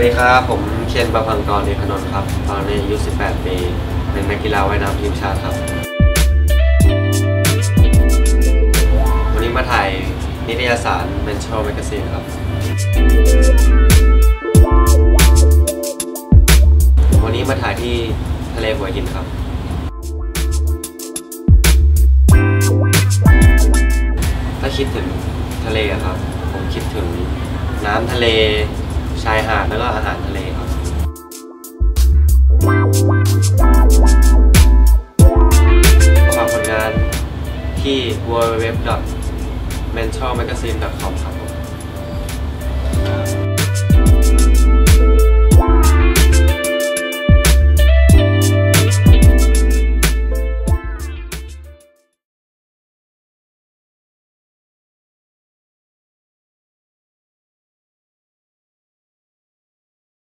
วัสดีครับ ผมเคนประพังกรเอกนนท์ครับ ตอนนี้อายุ 18 ปี เป็นนักกีฬาว่ายน้ำทีมชาติครับ วันนี้มาถ่ายนิตยสาร Mental Magazine ครับ วันนี้มาถ่ายที่ทะเลหัวหินครับ ถ้าคิดถึงทะเลครับ ผมคิดถึงน้ำทะเล ชายหาดแล้วก็อาหารทะเลครับฝากผลงานที่ www.mentalmagazine.com ครับผม